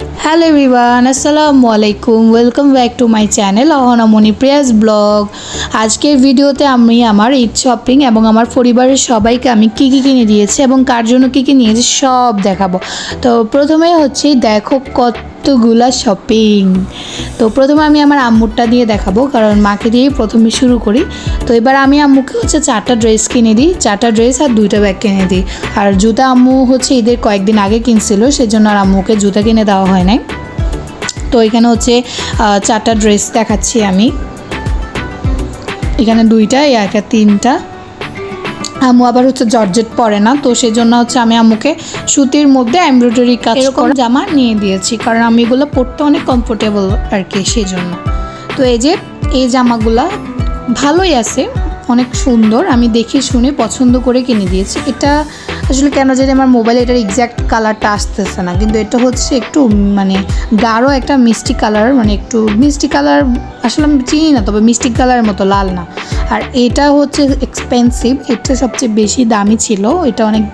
Hello everyone আসসালামু আলাইকুম welcome back to my channel Ahonamoni Priya's blog আজকের ভিডিওতে আমি আমার ঈদ শপিং এবং আমার পরিবারের সবাইকে আমি কি কী কিনে দিয়েছি এবং কার জন্য কী কী নিয়েছি সব দেখাবো। তো প্রথমে হচ্ছে দেখো কতগুলা শপিং তো প্রথমে আমি আমার আম্মুরটা দিয়ে দেখাবো, কারণ মাকে দিয়েই প্রথমে শুরু করি। তো এবার আমি আম্মুকে হচ্ছে চারটা ড্রেস কিনে দিই, চারটা ড্রেস আর দুইটা ব্যাগ কিনে দিই। আর জুতা আম্মু হচ্ছে ঈদের কয়েকদিন আগে কিনছিল, সেজন্য আর আম্মুকে জুতা কিনে দেওয়া হয় নাই। তো এখানে হচ্ছে চারটা ড্রেস দেখাচ্ছি আমি। এখানে দুইটা একটা তিনটা। আম্মু আবার হচ্ছে জর্জেট পরে না তো সেই জন্য হচ্ছে আমি আম্মুকে সুতির মধ্যে এমব্রয়ডারি কাজ এরকম জামা নিয়ে দিয়েছি কারণ আমি এগুলো পরতে অনেক কমফোর্টেবল আর কি সেই জন্য তো এই যে এই জামাগুলা ভালোই আছে অনেক সুন্দর আমি দেখে শুনে পছন্দ করে কিনে দিয়েছি। এটা আসলে কেন জানি আমার মোবাইলে এটার এক্স্যাক্ট কালারটা আসতেছে না। কিন্তু এটা হচ্ছে একটু মানে গাঢ় একটা মিষ্টি কালার মানে একটু মিষ্টি কালার আসলে আমি চিনি না, তবে মিষ্টি কালারের মতো, লাল না। আর এটা হচ্ছে এক্সপেন্সিভ এটা সবচেয়ে বেশি দামি ছিল, এটা অনেক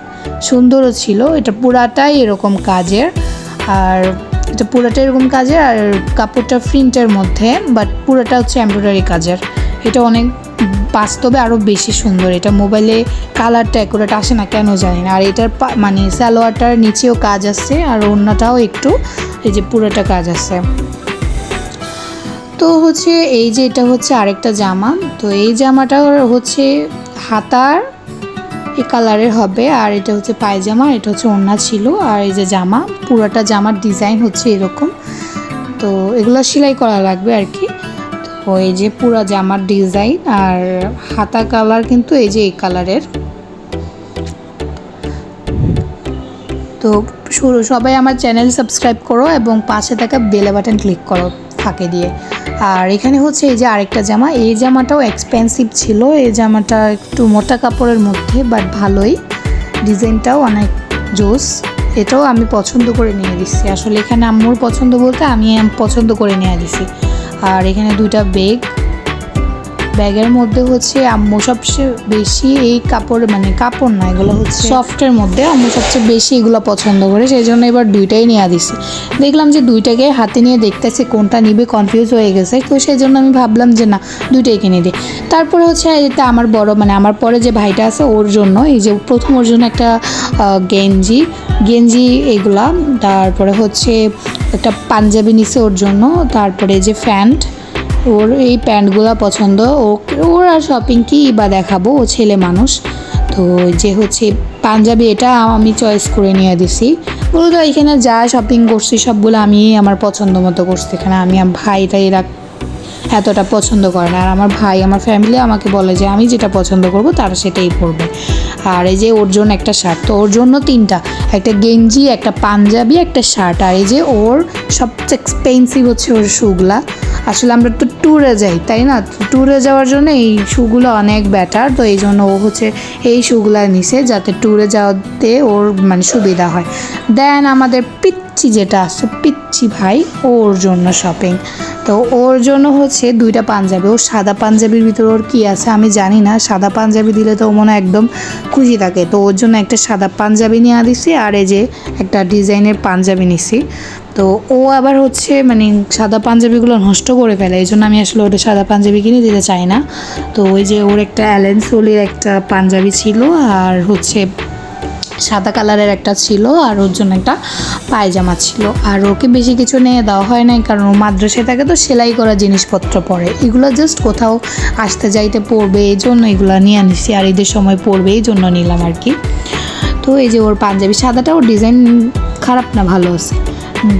সুন্দরও ছিল, এটা পুরাটাই এরকম কাজের। আর এটা পুরোটা এরকম কাজের, আর কাপড়টা প্রিন্টের মধ্যে বাট পুরোটা হচ্ছে এমব্রয়ডারি কাজের। এটা অনেক বাস্তবে আরও বেশি সুন্দর। এটা মোবাইলে কালারটা অ্যাকুরেট আসে না কেন জানি না। আর এটার মানে সালোয়ারটার নিচেও কাজ আছে আর অন্যটাও একটু এই যে পুরোটা কাজ আছে তো হচ্ছে এই যে এটা হচ্ছে আরেকটা জামা। তো এই জামাটা হচ্ছে হাতার এই কালারের হবে, আর এটা হচ্ছে পায়জামা এটা হচ্ছে ওড়না ছিল। আর এই যে জামা, পুরোটা জামার ডিজাইন হচ্ছে এরকম। তো এগুলো সেলাই করা লাগবে আর কি। তো এই যে পুরা জামার ডিজাইন আর হাতা কালার কিন্তু এই যে এই কালারের। তো শুরু, সবাই আমার চ্যানেল সাবস্ক্রাইব করো এবং পাশে থাকা বেলে বাটন ক্লিক করো, ফাঁকে দিয়ে। আর এখানে হচ্ছে এই যে আরেকটা জামা, এই জামাটাও এক্সপেন্সিভ ছিল, এই জামাটা একটু মোটা কাপড়ের মধ্যে বাট ভালোই। ডিজাইনটাও অনেক জোস, এটাও আমি পছন্দ করে নিয়ে দিচ্ছি। আসলে এখানে আম্মুর পছন্দ বলতে আমি পছন্দ করে নিয়ে দিছি। আর এখানে দুইটা বেগ ব্যাগের মধ্যে হচ্ছে আম্মু সবচেয়ে বেশি এই কাপড় মানে কাপড় না, এগুলো হচ্ছে সফটের মধ্যে আম্মু সবচেয়ে বেশি এগুলো পছন্দ করে, সেই জন্য এবার দুইটাই নিয়ে দিছি। দেখলাম যে দুইটাকে হাতে নিয়ে দেখতেছে কোনটা নিবে কনফিউজ হয়ে গেছে, তো সেই জন্য আমি ভাবলাম যে না, দুইটাই কিনে দিই। তারপরে হচ্ছে এটা আমার বড় মানে আমার পরে যে ভাইটা আছে ওর জন্য, এই যে প্রথম ওর জন্য একটা গেঞ্জি গেঞ্জি এগুলা, তারপরে হচ্ছে একটা পাঞ্জাবি নিছে ওর জন্য, তারপরে যে প্যান্ট ওর এই প্যান্টগুলো পছন্দ। ওর আর শপিং কি বা দেখাবো? ও ছেলে মানুষ। তো যে হচ্ছে পাঞ্জাবি এটা আমি চয়েস করে নিয়ে দিছি। বলতো এখানে যা শপিং করছি সবগুলো আমি আমার পছন্দ মতো করছি। এখানে আমি ভাইটাই ভাইটা এরা এতটা পছন্দ করে না। আর আমার ভাই, আমার ফ্যামিলি আমাকে বলে যে, আমি যেটা পছন্দ করব, তারা সেটাই পরবে। আর এই যে ওর জন্য একটা শার্ট তো ওর জন্য তিনটা, একটা গেঞ্জি, একটা পাঞ্জাবি, একটা শার্ট আর এই যে ওর সবচেয়ে এক্সপেন্সিভ হচ্ছে ওর শুগুলা আসলে আমরা তো ট্যুরে যাই, তাই না? ট্যুরে যাওয়ার জন্য এই শুগুলো অনেক বেটার তো এই জন্য ও হচ্ছে এই শুগুলা নিছে, যাতে ট্যুরে যাওয়াতে ওর মানে সুবিধা হয়। দেন আমাদের পিচ্ছি যেটা আসছে পিচ্ছি ভাই ওর জন্য শপিং তো ওর জন্য হচ্ছে দুইটা পাঞ্জাবি, ওর সাদা পাঞ্জাবির ভিতরে ওর কী আছে আমি জানি না। সাদা পাঞ্জাবি দিলে তো ও মনে একদম খুশি থাকে। তো ওর জন্য একটা সাদা পাঞ্জাবি নিয়ে দিছি আর এই যে একটা ডিজাইনের পাঞ্জাবি নিছি। তো ও আবার হচ্ছে মানে সাদা পাঞ্জাবিগুলো নষ্ট করে ফেলে। এই জন্য আমি আসলে ওটা সাদা পাঞ্জাবি কিনে দিতে চাই না। তো ওই যে ওর একটা অ্যালেন সোলির একটা পাঞ্জাবি ছিল আর হচ্ছে সাদা কালারের একটা ছিল আর ওর জন্য একটা পায়জামা ছিল। আর ওকে বেশি কিছু নিয়ে দেওয়া হয় নাই, কারণ ও মাদ্রাসায় থাকে তো সেলাই করা জিনিসপত্র পরে। এগুলো জাস্ট কোথাও আসতে যাইতে পড়বে, এই জন্য এগুলো নিয়ে আনিছি। আর ঈদের সময় পড়বে, এই জন্য নিলাম আর কি। তো এই যে ওর পাঞ্জাবি, সাদাটা ওর ডিজাইন খারাপ না, ভালো আছে।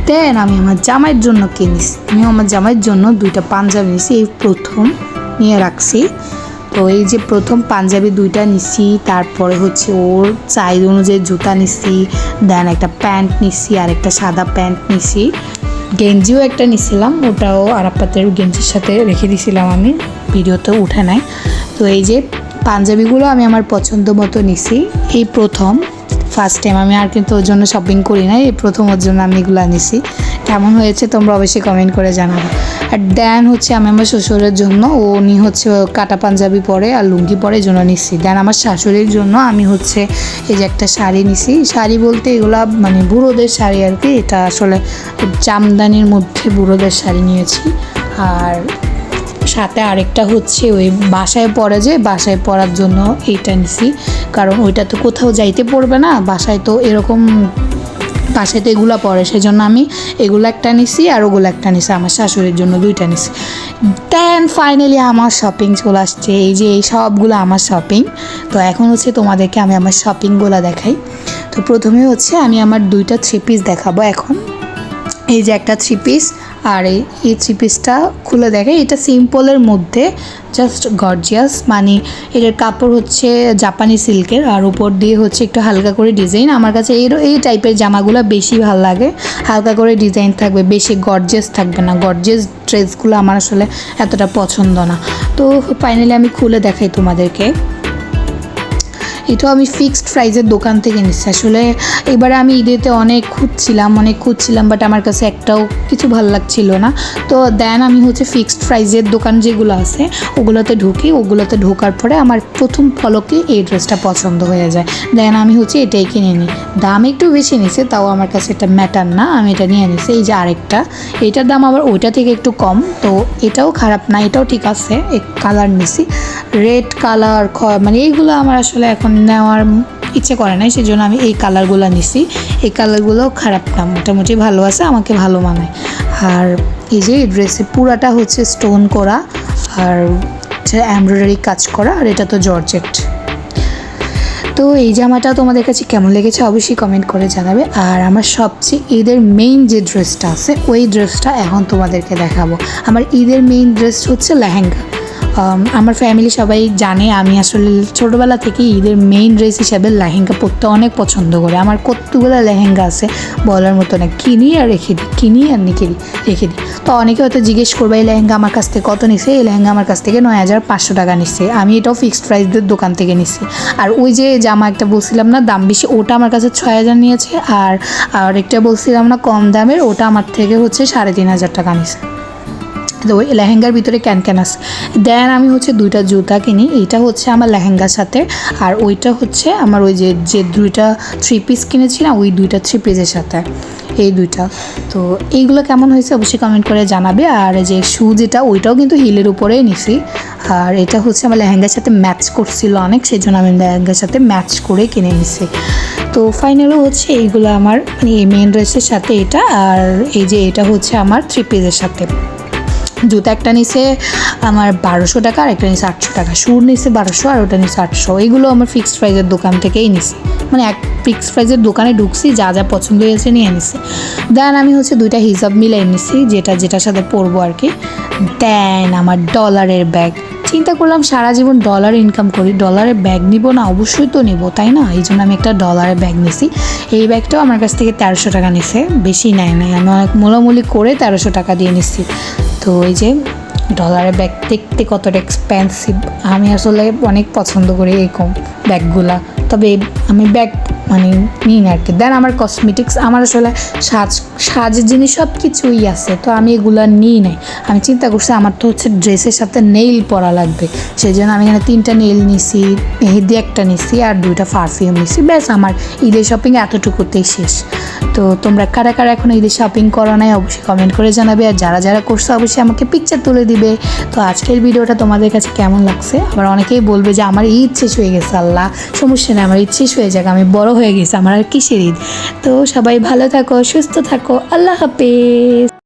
দেন আমি আমার জামাইয়ের জন্য কিনিস। আমি আমার জামাইয়ের জন্য দুইটা পাঞ্জাবি নিছি এই প্রথম নিয়ে রাখছি। তো এই যে প্রথম পাঞ্জাবি দুইটা নিছি, তারপরে হচ্ছে ওর চাইজ অনুযায়ী জুতা নিছি দেন একটা প্যান্ট নিছি, আর একটা সাদা প্যান্ট নিছি। গেঞ্জিও একটা নিছিলাম, ওটাও আরাপাতের গেঞ্জির সাথে রেখে দিছিলাম আমি ভিডিওতে উঠে নাই। তো এই যে পাঞ্জাবিগুলো আমি আমার পছন্দ মতো নিছি, এই প্রথম ফার্স্ট টাইম আমি আর কিন্তু ওর জন্য শপিং করি নাই, এই প্রথম ওর জন্য আমি এগুলো নিছি। কেমন হয়েছে তোমরা অবশ্যই কমেন্ট করে জানাবে। আর দেন হচ্ছে আমি আমার শ্বশুরের জন্য উনি হচ্ছে কাটা পাঞ্জাবি পরে আর লুঙ্গি পরে জন্য নিচ্ছি দেন আমার শাশুড়ির জন্য, আমি হচ্ছে এই যে একটা শাড়ি নিছি। শাড়ি বলতে এগুলা মানে বুড়োদের শাড়ি আর কি, এটা আসলে জামদানির মধ্যে বুড়োদের শাড়ি নিয়েছি। আর সাথে আরেকটা হচ্ছে ওই বাসায় পরে যে, বাসায় পরার জন্য এইটা নিছি। কারণ ওইটা তো কোথাও যাইতে পড়বে না, বাসায় তো এরকম বাসায় তো এগুলো পরে সেই জন্য আমি এগুলো একটা নিছি আর ওগুলো একটা নিছি, আমার শাশুড়ির জন্য দুইটা নিছি। দেন ফাইনালি আমার শপিং চলে আসছে, এই যে এই সবগুলো আমার শপিং তো এখন হচ্ছে তোমাদেরকে আমি আমার শপিংগুলো দেখাই। তো প্রথমে হচ্ছে আমি আমার দুইটা থ্রি পিস দেখাবো এখন। এই যে একটা থ্রি পিস আর এই এই থ্রি পিসটা খুলে দেখে, এটা সিম্পলের মধ্যে জাস্ট গর্জিয়াস মানে এটার কাপড় হচ্ছে জাপানি সিল্কের আর উপর দিয়ে হচ্ছে একটু হালকা করে ডিজাইন আমার কাছে এর এই টাইপের জামাগুলো বেশি ভালো লাগে। হালকা করে ডিজাইন থাকবে, বেশি গর্জিয়াস থাকবে না। গর্জিয়াস ড্রেসগুলো আমার আসলে এতটা পছন্দ না। তো ফাইনালি আমি খুলে দেখাই তোমাদেরকে। এটাও আমি ফিক্সড প্রাইজের দোকান থেকে নিচ্ছি। আসলে এবারে আমি ঈদেতে অনেক খুঁজছিলাম অনেক খুঁজছিলাম বাট আমার কাছে একটাও কিছু ভালো লাগছিল না। তো দেন আমি হচ্ছে ফিক্সড প্রাইজের দোকান যেগুলো আছে, ওগুলোতে ঢুকি। ওগুলোতে ঢোকার পরে আমার প্রথম ফলকে এই ড্রেসটা পছন্দ হয়ে যায়। দেন আমি হচ্ছে এটাই কিনে নিই। দাম একটু বেশি নিছে, তাও আমার কাছে এটা ম্যাটার না, আমি এটা নিয়ে নিছি। এই যে আরেকটা, এটার দাম আবার ওইটা থেকে একটু কম, তো এটাও খারাপ না, এটাও ঠিক আছে কালার নিছি। রেড কালার মানে এইগুলো আমার আসলে এখন নেওয়ার ইচ্ছে করে নাই সেই জন্য আমি এই কালারগুলো নিছি। এই কালারগুলো খারাপ না, মোটামুটি ভালো আছে, আমাকে ভালো মানায় আর এই যে এই ড্রেসে পুরাটা হচ্ছে স্টোন করা, আর এমব্রয়ডারি কাজ করা, আর এটা তো জর্জেট। তো এই জামাটা তোমাদের কাছে কেমন লেগেছে অবশ্যই কমেন্ট করে জানাবে। আর আমার সবচেয়ে ঈদের মেইন যে ড্রেসটা আছে, ওই ড্রেসটা এখন তোমাদেরকে দেখাবো। আমার ঈদের মেইন ড্রেস হচ্ছে লেহেঙ্গা। আমার ফ্যামিলি সবাই জানে, আমি আসলে ছোটোবেলা থেকে ঈদের মেইন ড্রেস হিসাবে লেহেঙ্গা পরতে অনেক পছন্দ করি। আমার কতগুলো লেহেঙ্গা আছে বলার মতো না। কিনি আর রেখে দিই, কিনি আর রেখে দিই রেখে দিই। তো অনেকে হয়তো জিজ্ঞেস করবে, এই লেহেঙ্গা আমার কাছ থেকে কত নিছে? এই লেহেঙ্গা আমার কাছ থেকে নয় হাজার পাঁচশো টাকা নিচ্ছে আমি এটাও ফিক্সড প্রাইসদের দোকান থেকে নিচ্ছি আর ওই যে জামা একটা বলছিলাম না, দাম বেশি, ওটা আমার কাছে ছয় হাজার নিয়েছে। আর আর একটা বলছিলাম না, কম দামের, ওটা আমার থেকে হচ্ছে সাড়ে তিন হাজার টাকা নিছে। তো লেহেঙ্গার ভিতরে ক্যান ক্যান আছে দেন আমি হচ্ছে দুইটা জুতা কিনি, এইটা হচ্ছে আমার লেহেঙ্গার সাথে, আর ওইটা হচ্ছে আমার ওই যে যে দুইটা থ্রি পিস কিনেছি না ওই দুইটা থ্রি পিসের সাথে, এই দুইটা। তো এইগুলো কেমন হয়েছে অবশ্যই কমেন্ট করে জানাবে, আর যে শু যেটা, ওইটাও কিন্তু হিলের উপরেই নিছি। আর এটা হচ্ছে আমার লেহেঙ্গার সাথে ম্যাচ করছিল অনেক সেই জন্য আমি লেহেঙ্গার সাথে ম্যাচ করে কিনে নিছি। তো ফাইনালও হচ্ছে এইগুলো আমার মানে এই মেন ড্রেসের সাথে এটা, আর এই যে এটা হচ্ছে আমার থ্রি পিসের সাথে। জুতা একটা নিছে, আমার বারোশো টাকা, আর একটা নিছে আটশো টাকা। সুর নিছে বারোশো, আর ওটা নিছে আটশো। এগুলো আমার ফিক্সড প্রাইজের দোকান থেকেই নিছি। মানে এক ফিক্সড প্রাইজের দোকানে ঢুকছি, যা যা পছন্দ হয়েছে নিয়ে নিছি। দেন আমি হচ্ছে দুইটা হিসাব মিলাই নিছি, যেটা, যেটার সাথে পরবো আর কি। দেন আমার ডলারের ব্যাগ চিন্তা করলাম সারা জীবন ডলার ইনকাম করি ডলারের ব্যাগ নিব না, অবশ্যই তো নিব, তাই না? এই জন্য আমি একটা ডলারের ব্যাগ নিছি। এই ব্যাগটাও আমার কাছ থেকে তেরোশো টাকা নিছে, বেশি নেয় নাই। আমি অনেক মোলামুলি করে তেরোশো টাকা দিয়ে নিচ্ছি তো ওই যে ডলারের ব্যাগ দেখতে কতটা এক্সপেন্সিভ আমি আসলে অনেক পছন্দ করি এরকম ব্যাগগুলা তবে আমি ব্যাগ মানে নিই না আর কি। দেন আমার কসমেটিক্স আমার আসলে সাজ, সাজের জিনিস সব কিছুই আছে, তো আমি এগুলো নিই নাই। আমি চিন্তা করছি আমার তো হচ্ছে ড্রেসের সাথে নেইল পরা লাগবে সেই জন্য আমি এখানে তিনটা নেইল নিছি, মেহেদি একটা নিছি আর দুইটা পারফিউম নিছি। ব্যাস, আমার ঈদের শপিং এতটুকুতেই শেষ। তো তোমরা কারা কারা এখন ঈদের শপিং করো নাই, অবশ্যই কমেন্ট করে জানাবে। আর যারা যারা করছ, অবশ্যই আমাকে পিকচার তুলে দিবে। তো আজকের ভিডিওটা তোমাদের কাছে কেমন লাগছে? আবার অনেকেই বলবে যে, আমার ঈদ শেষ হয়ে গেছে, আল্লাহ। সমস্যা নেই, আমার ঈদ শেষ হয়ে যাক, আমি বড় হয়ে গেছে আমার আর কিসের ঈদ। তো সবাই ভালো থাকো সুস্থ থাকো আল্লাহ হাফেজ।